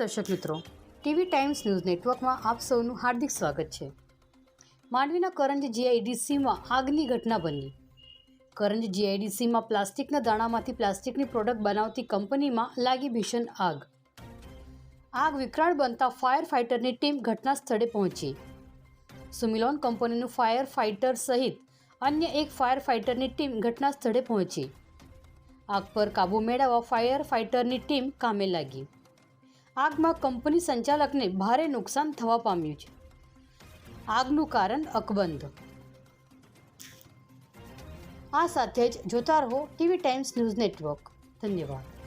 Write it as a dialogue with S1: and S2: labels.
S1: દર્શક મિત્રો. TV times news નેટવર્કમાં આપ સૌનું હાર્દિક સ્વાગત છે. માંડવીના કરંજ જીઆઈડીસીમાં આગની ઘટના બની. કરંજ જીઆઈડીસીમાં પ્લાસ્ટિકના દાણામાંથી પ્લાસ્ટિકની પ્રોડક્ટ બનાવતી કંપનીમાં લાગી ભીષણ આગ. આગ વિકરાળ બનતા ફાયર ફાઇટરની ટીમ ઘટના સ્થળે પહોંચી. સુમિલોન કંપનીનું ફાયર ફાઇટર સહિત અન્ય એક ફાયર ફાઇટરની ટીમ ઘટના સ્થળે પહોંચી. આગ પર કાબૂ મેળવવા ફાયર ફાઇટરની ટીમ કામે લાગી. આગમાં કંપની સંચાલકને ભારે નુકસાન થવા પામ્યું છે. આગનું કારણ અકબંધ. આ સાથે જ જોતા રહો ટીવી ટાઈમ્સ ન્યૂઝ નેટવર્ક. ધન્યવાદ.